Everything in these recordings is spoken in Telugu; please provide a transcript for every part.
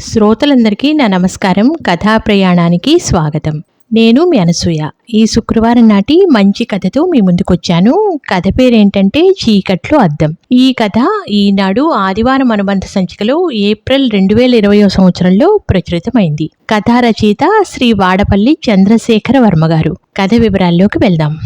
శ్రోతలందరికీ నా నమస్కారం. కథా ప్రయాణానికి స్వాగతం. నేను మీ అనసూయ. ఈ శుక్రవారం నాటి మంచి కథతో మీ ముందుకొచ్చాను. కథ పేరేంటంటే చీకట్లు అద్దం. ఈ కథ ఈనాడు ఆదివారం అనుబంధ సంచికలో ఏప్రిల్ రెండు వేల ఇరవయో సంవత్సరంలో ప్రచురితమైంది. కథా రచయిత శ్రీ వాడపల్లి చంద్రశేఖర వర్మ గారు. కథ వివరాల్లోకి వెళ్దాం.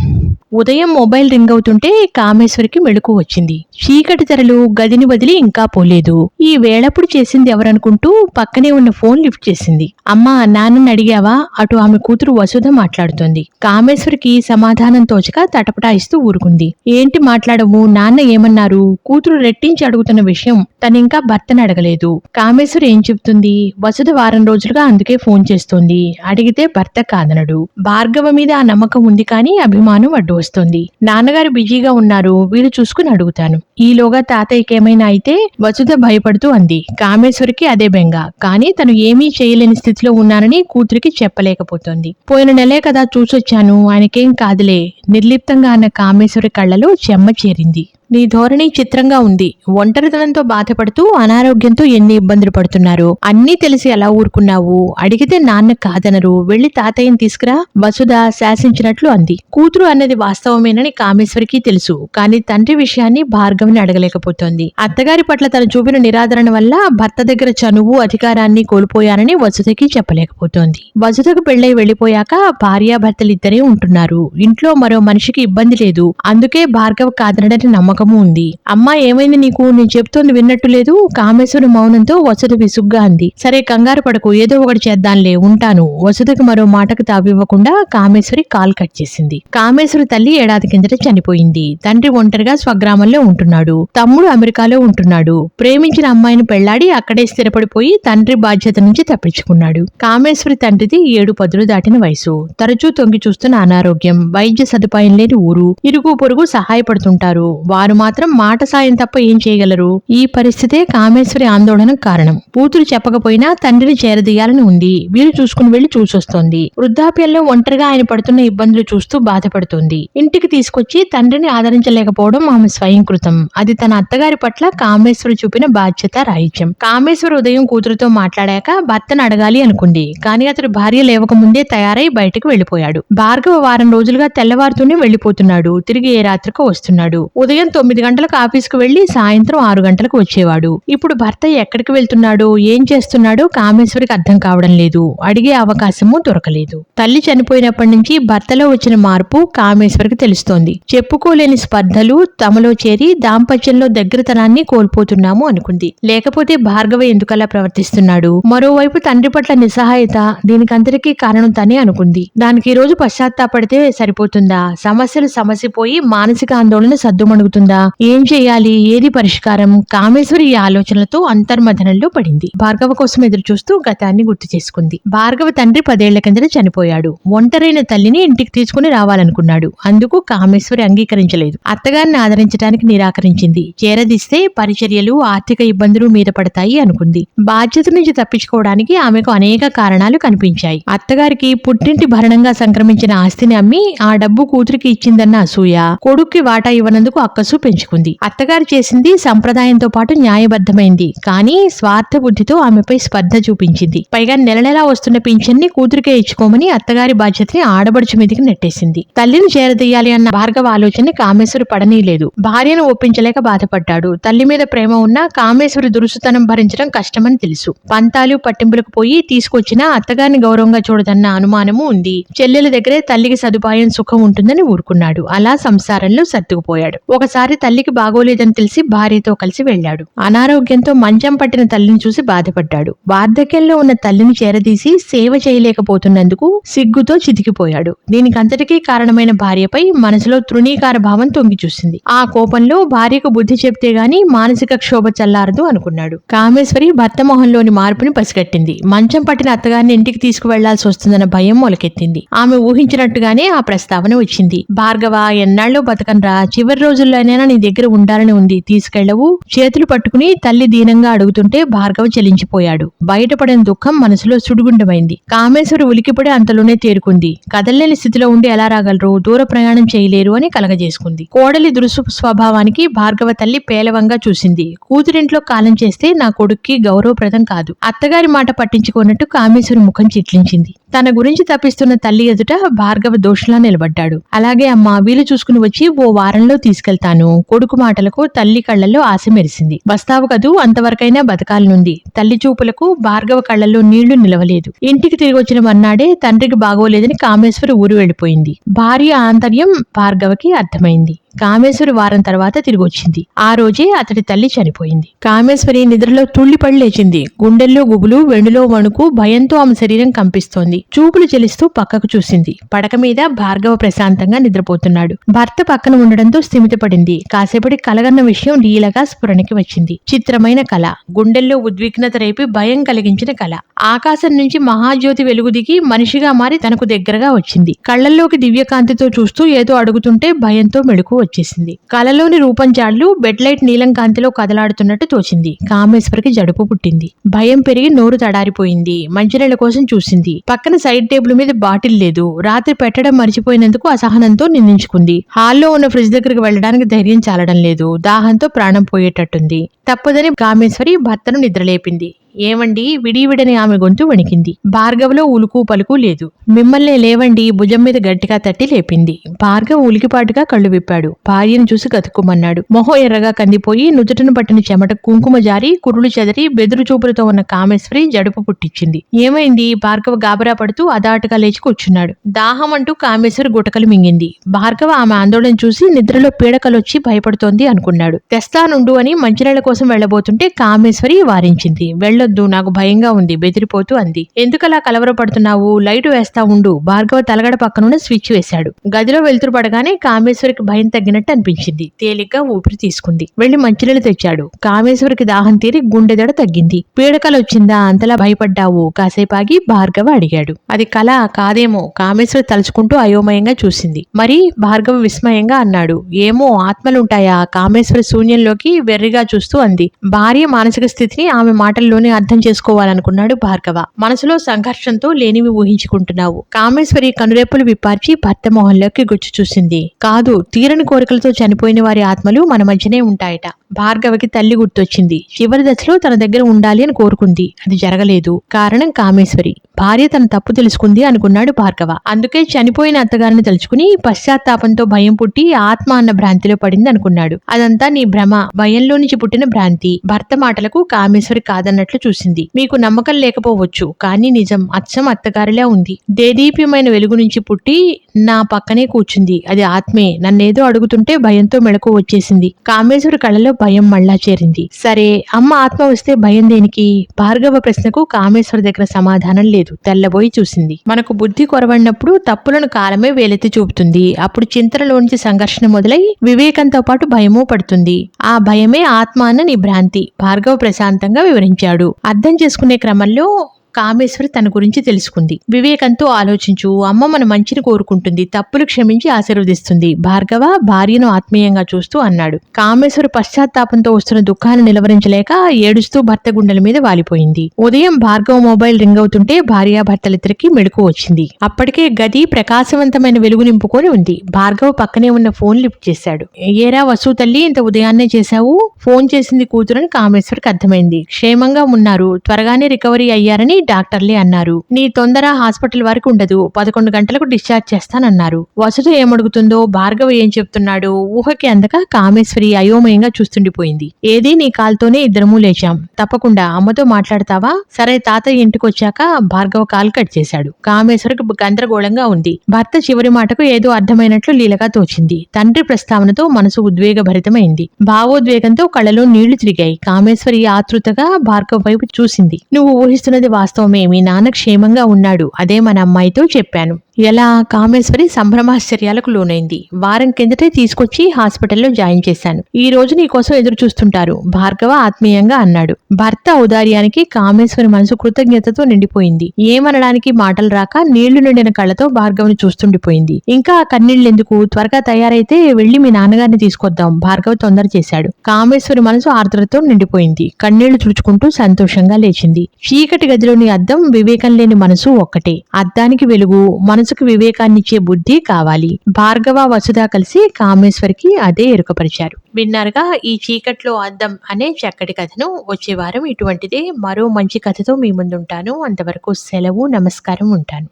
ఉదయం మొబైల్ రింగ్ అవుతుంటే కామేశ్వరికి మెళుకు వచ్చింది. చీకటి తెరలు గదిని వదిలి ఇంకా పోలేదు. ఈ వేళప్పుడు చేసింది ఎవరనుకుంటూ పక్కనే ఉన్న ఫోన్ లిఫ్ట్ చేసింది. అమ్మా నాన్నని అడిగావా? అటు ఆమె కూతురు వసుధ మాట్లాడుతోంది. కామేశ్వరికి సమాధానం తోచక తటపటాయిస్తూ ఊరుకుంది. ఏంటి మాట్లాడము నాన్న ఏమన్నారు? కూతురు రెట్టించి అడుగుతున్న విషయం తనింకా భర్తను అడగలేదు. కామేశ్వరి ఏం చెప్తుంది? వసుధ వారం రోజులుగా అందుకే ఫోన్ చేస్తోంది. అడిగితే భర్త కాదనడు. భార్గవ మీద ఆ నమ్మకం ఉంది కానీ అభిమానం అడ్డు వస్తుంది. నాన్నగారు బిజీగా ఉన్నారు వీలు చూసుకుని అడుగుతాను. ఈలోగా తాతయ్యకి ఏమైనా అయితే వసుధ భయపడుతూ అంది. కామేశ్వరికి అదే బెంగ. కానీ తను ఏమీ చేయలేని స్థితిలో ఉన్నానని కూతురికి చెప్పలేకపోతోంది. పోయిన నెలే కదా చూసొచ్చాను ఆయనకేం కాదులే. నిర్లిప్తంగా అన్న కామేశ్వరి కళ్ళలో చెమ్మ చేరింది. నీ ధోరణి చిత్రంగా ఉంది. ఒంటరితనంతో బాధపడుతూ అనారోగ్యంతో ఎన్ని ఇబ్బందులు పడుతున్నారు? అన్నీ తెలిసి ఎలా ఊరుకున్నావు? అడిగితే నాన్న కాదనరు. వెళ్ళి తాతయ్యని తీసుకురా. వసుధ శాసించినట్లు అంది. కూతురు అన్నది వాస్తవమేనని కామేశ్వరికి తెలుసు. కానీ తండ్రి విషయాన్ని భార్గవిని అడగలేకపోతోంది. అత్తగారి పట్ల తను చూపిన నిరాదరణ వల్ల భర్త దగ్గర చనువు అధికారాన్ని కోల్పోయానని వసుధకి చెప్పలేకపోతోంది. వసుధకు పెళ్ళై వెళ్ళిపోయాక భార్యాభర్తలిద్దరే ఉంటున్నారు. ఇంట్లో మరో మనిషికి ఇబ్బంది లేదు. అందుకే భార్గవ కాదనడని నమ్మకం నమ్మకము ఉంది. అమ్మా ఏమైంది నీకు? నేను చెప్తోంది విన్నట్టు లేదు. కామేశ్వరి మౌనంతో వసుధ విసుగ్గా అంది. సరే కంగారు పడకు. ఏదో ఒకటి చేద్దాంలే ఉంటాను. వసుధకి మరో మాటకు తావివ్వకుండా కామేశ్వరి కాల్ కట్ చేసింది. కామేశ్వరి తల్లి ఏడాది కిందట చనిపోయింది. తండ్రి ఒంటరిగా స్వగ్రామంలో ఉంటున్నాడు. తమ్ముడు అమెరికాలో ఉంటున్నాడు. ప్రేమించిన అమ్మాయిని పెళ్ళాడి అక్కడే స్థిరపడిపోయి తండ్రి బాధ్యత నుంచి తప్పించుకున్నాడు. కామేశ్వరి తండ్రిది ఏడు పదులు దాటిన వయసు. తరచూ తొంగి చూస్తున్న అనారోగ్యం వైద్య సదుపాయం లేని ఊరు. ఇరుగు పొరుగు సహాయపడుతుంటారు. వారు మాత్రం మాట సాయం తప్ప ఏం చేయగలరు? ఈ పరిస్థితే కామేశ్వరి ఆందోళన కారణం. కూతురు చెప్పకపోయినా తండ్రిని చేరదీయాలని ఉంది. వీరు చూసుకుని వెళ్ళి చూసొస్తోంది. వృద్ధాప్యంలో ఒంటరిగా ఆయన పడుతున్న ఇబ్బందులు చూస్తూ బాధపడుతుంది. ఇంటికి తీసుకొచ్చి తండ్రిని ఆదరించలేకపోవడం ఆమె స్వయంకృతం. అది తన అత్తగారి పట్ల కామేశ్వరి చూపిన బాధ్యత రాహిత్యం. కామేశ్వరి ఉదయం కూతురుతో మాట్లాడాక భర్తను అడగాలి అనుకుంది. కానీ అతడు భార్య లేవక ముందే తయారై బయటకు వెళ్ళిపోయాడు భార్గవ వారం రోజులుగా తెల్లవారుతూనే వెళ్ళిపోతున్నాడు తిరిగి ఏ రాత్రికో వస్తున్నాడు. ఉదయం తొమ్మిది గంటలకు ఆఫీస్కు వెళ్ళి సాయంత్రం ఆరు గంటలకు వచ్చేవాడు. ఇప్పుడు భర్త ఎక్కడికి వెళ్తున్నాడో? ఏం చేస్తున్నాడో? కామేశ్వరికి అర్థం కావడం లేదు. అడిగే అవకాశము దొరకలేదు. తల్లి చనిపోయినప్పటి నుంచి భర్తలో వచ్చిన మార్పు కామేశ్వరికి తెలుస్తోంది. చెప్పుకోలేని స్పర్ధలు తమలో చేరి దాంపత్యంలో దగ్గరతనాన్ని కోల్పోతున్నాము అనుకుంది. లేకపోతే భార్గవ ఎందుకలా ప్రవర్తిస్తున్నాడు? మరోవైపు తండ్రి పట్ల నిస్సహాయత దీనికంతటికీ కారణం తనే అనుకుంది. దానికి ఈ రోజు పశ్చాత్తాపడితే సరిపోతుందా? సమస్యలు సమసిపోయి మానసిక ఆందోళన సద్దుమణుగుతుంది. ఏం చేయాలి? ఏది పరిష్కారం? కామేశ్వరి ఈ ఆలోచనలతో అంతర్మథనంలో పడింది. భార్గవ కోసం ఎదురు చూస్తూ గతాన్ని గుర్తు చేసుకుంది. భార్గవ తండ్రి పదేళ్ళ కిందట చనిపోయాడు. ఒంటరైన తల్లిని ఇంటికి తీసుకుని రావాలనుకున్నాడు. అందుకు కామేశ్వరి అంగీకరించలేదు. అత్తగారిని ఆదరించడానికి నిరాకరించింది. చేరదీస్తే పరిచర్యలు ఆర్థిక ఇబ్బందులు మీద పడతాయి అనుకుంది. బాధ్యత నుంచి తప్పించుకోవడానికి ఆమెకు అనేక కారణాలు కనిపించాయి. అత్తగారికి పుట్టింటి భరణంగా సంక్రమించిన ఆస్తిని అమ్మి ఆ డబ్బు కూతురికి ఇచ్చిందన్న అసూయ కొడుక్కి వాటా ఇవ్వనందుకు అక్కసు పెంచుకుంది అత్తగారు చేసింది సంప్రదాయంతో పాటు న్యాయబద్ధమైంది. కానీ స్వార్థ బుద్ధితో ఆమెపై స్పర్ధ చూపించింది. పైగా నెల నెలా వస్తున్న పింఛన్ని కూతురికే ఇచ్చుకోమని అత్తగారి బాధ్యతని ఆడబడుచు మీదకి నెట్టేసింది. తల్లిని చేరదీయాలి అన్న భార్గవ ఆలోచన కామేశ్వరి పడనీలేదు భార్యను ఒప్పించలేక బాధపడ్డాడు. తల్లి మీద ప్రేమ ఉన్నా కామేశ్వరి దురుసుతనం భరించడం కష్టమని తెలుసు. పంతాలు పట్టింపులకు పోయి తీసుకొచ్చిన అత్తగారిని గౌరవంగా చూడదన్న అనుమానము ఉంది. చెల్లెల దగ్గరే తల్లికి సదుపాయం సుఖం ఉంటుందని ఊరుకున్నాడు. అలా సంసారంలో సర్దుకుపోయాడు. ఒకసారి తల్లికి బాగోలేదని తెలిసి భార్యతో కలిసి వెళ్ళాడు. అనారోగ్యంతో మంచం పట్టిన తల్లిని చూసి బాధపడ్డాడు. వార్ధక్యంలో ఉన్న తల్లిని చేరదీసి సేవ చేయలేకపోతున్నందుకు సిగ్గుతో చితికిపోయాడు. దీనికంతటికీ కారణమైన భార్యపై మనసులో తృణీకార భావం తొంగి చూసింది. ఆ కోపంలో భార్యకు బుద్ధి చెప్తే గాని మానసిక క్షోభ చల్లారదు అనుకున్నాడు. కామేశ్వరి భర్త మొహంలోని మార్పుని పసిగట్టింది. మంచం పట్టిన అత్తగారిని ఇంటికి తీసుకువెళ్ళాల్సి వస్తుందన్న భయం మొలకెత్తింది. ఆమె ఊహించినట్టుగానే ఆ ప్రస్తావన వచ్చింది. భార్గవ ఎన్నాళ్ళు బతకనరా. చివరి రోజుల్లోనే ఎప్పటికైనా నీ దగ్గర ఉండాలని ఉంది తీసుకెళ్ళవు చేతులు పట్టుకుని తల్లి దీనంగా అడుగుతుంటే భార్గవ చెలించిపోయాడు. బయటపడిన దుఃఖం మనసులో సుడిగుండమైంది. కామేశ్వరి ఉలికిపడి అంతలోనే తేరుకుంది. కదలలేని స్థితిలో ఉండి ఎలా రాగలరు దూర ప్రయాణం చేయలేరు అని కలగజేసుకుంది. కోడలి దురుసు స్వభావానికి భార్గవ తల్లి పేలవంగా చూసింది. కూతురింట్లో కాలం చేస్తే నా కొడుక్కి గౌరవప్రదం కాదు. అత్తగారి మాట పట్టించుకున్నట్టు కామేశ్వరి ముఖం చిట్లించింది. తన గురించి తప్పిస్తున్న తల్లి ఎదుట భార్గవ దోషులా నిలబడ్డాడు. అలాగే అమ్మ వీలు చూసుకుని వచ్చి ఓ వారంలో తీసుకెళ్తాను. కొడుకు మాటలకు తల్లి కళ్ళల్లో ఆశ మెరిసింది. వస్తావు కదూ అంతవరకైనా బతకాలనుంది తల్లి చూపులకు భార్గవ కళ్ళలో నీళ్ళు నిలవలేదు. ఇంటికి తిరిగి వచ్చిన మర్నాడే తండ్రికి బాగోలేదని కామేశ్వరి ఊరు వెళ్ళిపోయింది. భార్య ఆంతర్యం భార్గవకి అర్థమైంది. కామేశ్వరి వారం తర్వాత తిరిగి వచ్చింది ఆ రోజే అతడి తల్లి చనిపోయింది. కామేశ్వరి నిద్రలో తుళ్ళిపడి లేచింది. గుండెల్లో గుబులు వెండులో వణుకు భయంతో ఆమె శరీరం కంపిస్తోంది. చూపులు చెలిస్తూ పక్కకు చూసింది. పడక మీద భార్గవ ప్రశాంతంగా నిద్రపోతున్నాడు. భర్త పక్కన ఉండడంతో స్థిమితపడింది. కాసేపటి కలగన్న విషయం లీలగా స్ఫురణకి వచ్చింది. చిత్రమైన కళ. గుండెల్లో ఉద్విగ్నత రేపి భయం కలిగించిన కళ. ఆకాశం నుంచి మహాజ్యోతి వెలుగు దిగి మనిషిగా మారి తనకు దగ్గరగా వచ్చింది. కళ్ళల్లోకి దివ్యకాంతితో చూస్తూ ఏదో అడుగుతుంటే భయంతో మెడుకు వచ్చేసింది. కలలోని రూపం జాడ్లు బెడ్ లైట్ నీలం కాంతిలో కదలాడుతున్నట్టు తోచింది. కామేశ్వరికి జడుపు పుట్టింది. భయం పెరిగి నోరు తడారిపోయింది. మంచినీళ్ళ కోసం చూసింది. పక్కన సైడ్ టేబుల్ మీద బాటిల్ లేదు. రాత్రి పెట్టడం మర్చిపోయినందుకు అసహనంతో నిందించుకుంది. హాల్లో ఉన్న ఫ్రిడ్జ్ దగ్గరికి వెళ్ళడానికి ధైర్యం చాలడం లేదు. దాహంతో ప్రాణం పోయేటట్టుంది. తప్పదని కామేశ్వరి భర్తను నిద్రలేపింది. ఏమండి? విడివిడని ఆమె గొంతు వణికింది. భార్గవలో ఉలుకు పలుకు లేదు. మిమ్మల్ని లేవండి భుజం మీద గట్టిగా తట్టి లేపింది. భార్గవ్ ఉలికిపాటుగా కళ్ళు విప్పాడు. భార్యను చూసి గతుక్కుమన్నాడు మొహం ఎర్రగా కందిపోయి నుదుటను పట్టిన చెమట కుంకుమ జారి కురులు చెదరి బెదురు చూపులతో ఉన్న కామేశ్వరి జడుపు పుట్టించింది. ఏమైంది? భార్గవ గాబరా పడుతూ అదాటుగా లేచి కూర్చున్నాడు. దాహం అంటూ కామేశ్వరి గుటకలు మింగింది. భార్గవ ఆమె ఆందోళన చూసి నిద్రలో పీడకలొచ్చి భయపడుతోంది అనుకున్నాడు. తెస్తానుండు అని మంచినీళ్ళ కోసం వెళ్ళబోతుంటే కామేశ్వరి వారించింది. వెళ్ళ వెళ్ళొద్దు నాకు భయంగా ఉంది బెదిరిపోతూ అంది. ఎందుకలా కలవరపడుతున్నావు? లైట్ వేస్తా ఉండు. భార్గవ తలగడ పక్కనున్న స్విచ్ వేశాడు. గదిలో వెలుతురు పడగానే కామేశ్వరికి భయం తగ్గినట్టు అనిపించింది. తేలిగ్గా ఊపిరి తీసుకుంది. వెళ్ళి మంచినీళ్ళు తెచ్చాడు. కామేశ్వరికి దాహం తీరి గుండెదడ తగ్గింది. పీడకలు వచ్చిందా? అంతలా భయపడ్డావు? కాసేపాగి భార్గవ అడిగాడు. అది కళ కాదేమో? కామేశ్వరి తలుచుకుంటూ అయోమయంగా చూసింది. మరి భార్గవ విస్మయంగా అన్నాడు. ఏమో? ఆత్మలుంటాయా? కామేశ్వరి శూన్యంలోకి వెర్రిగా చూస్తూ అంది. భార్య మానసిక స్థితిని ఆమె మాటల్లోనే అర్థం చేసుకోవాలనుకున్నాడు భార్గవ. మనసులో సంఘర్షంతో లేనివి ఊహించుకుంటున్నావు. కామేశ్వరి కనురెప్పులు విప్పార్చి భర్త మొహంలోకి గుచ్చి చూసింది. కాదు తీరని కోరికలతో చనిపోయిన వారి ఆత్మలు మన మధ్యనే ఉంటాయట. భార్గవకి తల్లి గుర్తొచ్చింది. చివరి దశలో తన దగ్గర ఉండాలి అని కోరుకుంది. అది జరగలేదు. కారణం కామేశ్వరి. భార్య తన తప్పు తెలుసుకుంది అనుకున్నాడు భార్గవ. అందుకే చనిపోయిన అత్తగారిని తలుచుకుని పశ్చాత్తాపంతో భయం పుట్టి ఆత్మ అన్న భ్రాంతిలో పడింది అనుకున్నాడు. అదంతా నీ భ్రమ. భయంలో నుంచి పుట్టిన భ్రాంతి. భర్త మాటలకు కామేశ్వరి కాదన్నట్లు చూసింది. మీకు నమ్మకం లేకపోవచ్చు కానీ నిజం అచ్చం అత్తగారిలా ఉంది. దేదీప్యమైన వెలుగు నుంచి పుట్టి నా పక్కనే కూర్చుంది. అది ఆత్మే. నన్నేదో అడుగుతుంటే భయంతో మెడకు వచ్చేసింది. కామేశ్వరి కళ్ళలో భయం మళ్ళా చేరింది. సరే అమ్మ ఆత్మ వస్తే భయం దేనికి? భార్గవ ప్రశ్నకు కామేశ్వరి దగ్గర సమాధానం లేదు. తెల్లబోయి చూసింది. మనకు బుద్ధి కొరవడినప్పుడు తప్పులను కాలమే వేలెత్తి చూపుతుంది. అప్పుడు చింతనలోంచి సంఘర్షణ మొదలై వివేకంతో పాటు భయమూ పడుతుంది. ఆ భయమే ఆత్మ అన్న నీ భ్రాంతి భార్గవ ప్రశాంతంగా వివరించాడు. అర్థం చేసుకునే క్రమంలో కామేశ్వరి తన గురించి తెలుసుకుంది. వివేకంతో ఆలోచించు అమ్మ మన మంచిని కోరుకుంటుంది తప్పులు క్షమించి ఆశీర్వదిస్తుంది. భార్గవ భార్యను ఆత్మీయంగా చూస్తూ అన్నాడు. కామేశ్వరి పశ్చాత్తాపంతో వస్తున్న దుఃఖాన్ని నిలవరించలేక ఏడుస్తూ భర్త గుండెల మీద వాలిపోయింది. ఉదయం భార్గవ మొబైల్ రింగ్ అవుతుంటే భార్యాభర్తలిద్దరికి మెడుకు వచ్చింది. అప్పటికే గది ప్రకాశవంతమైన వెలుగు నింపుకొని ఉంది. భార్గవ పక్కనే ఉన్న ఫోన్ లిఫ్ట్ చేశాడు. ఏరా వసు తల్లి ఇంత ఉదయాన్నే చేశావు? ఫోన్ చేసింది కూతురని కామేశ్వరికి అర్థమైంది. క్షేమంగా ఉన్నారు. త్వరగానే రికవరీ అయ్యారని డాక్టర్లే అన్నారు. నీ తొందర హాస్పిటల్ వరకు ఉండదు. పదకొండు గంటలకు డిశ్చార్జ్ చేస్తానన్నారు. వసుధ ఏమడుగుతుందో భార్గవ ఏం చెప్తున్నాడు ఊహకి అందక కామేశ్వరి అయోమయంగా చూస్తుండిపోయింది. ఏది నీ కాల్తోనే ఇద్దరము లేచాం. తప్పకుండా అమ్మతో మాట్లాడతావా? సరే తాతయ్య ఇంటికొచ్చాక భార్గవ కాల్ కట్ చేశాడు. కామేశ్వరికి గందరగోళంగా ఉంది. భర్త చివరి మాటకు ఏదో అర్థమైనట్లు లీలగా తోచింది. తండ్రి ప్రస్తావనతో మనసు ఉద్వేగభరితమైంది. భావోద్వేగంతో కళ్ళలో నీళ్ళు తిరిగాయి. కామేశ్వరి ఆతృతగా భార్గవ వైపు చూసింది. నువ్వు ఊహిస్తున్నది వాస్తవమే మీ నాన్న క్షేమంగా ఉన్నాడు అదే మన అమ్మాయితో చెప్పాను. ఎలా కామేశ్వరి సంభ్రమాశ్చర్యాలకు లోనైంది? వారం కిందటే తీసుకొచ్చి హాస్పిటల్లో జాయిన్ చేశాను. ఈ రోజు నీ కోసం ఎదురు చూస్తుంటారు భార్గవ ఆత్మీయంగా అన్నాడు. భర్త ఔదార్యానికి కామేశ్వరి మనసు కృతజ్ఞతతో నిండిపోయింది. ఏమనడానికి మాటలు రాక నీళ్ళు నిండిన కళ్ళతో భార్గవని చూస్తుండిపోయింది. ఇంకా కన్నీళ్ళెందుకు? త్వరగా తయారైతే వెళ్ళి మీ నాన్నగారిని తీసుకొద్దాం భార్గవ తొందర చేశాడు. కామేశ్వరి మనసు ఆర్ద్రతో నిండిపోయింది. కన్నీళ్ళు తుడుచుకుంటూ సంతోషంగా లేచింది. చీకటి గదిలోని అద్దం వివేకం లేని మనసు ఒక్కటే. అద్దానికి వెలుగు మనసుకు వివేకాన్నిచ్చే బుద్ధి కావాలి. భార్గవ వసుధ కలిసి కామేశ్వరికి అదే ఎరుకపరిచారు. విన్నారుగా ఈ చీకట్లో అద్దం అనే చక్కటి కథను వచ్చే వారం ఇటువంటిదే మరో మంచి కథతో మీ ముందుంటాను. అంతవరకు సెలవు నమస్కారం ఉంటాను.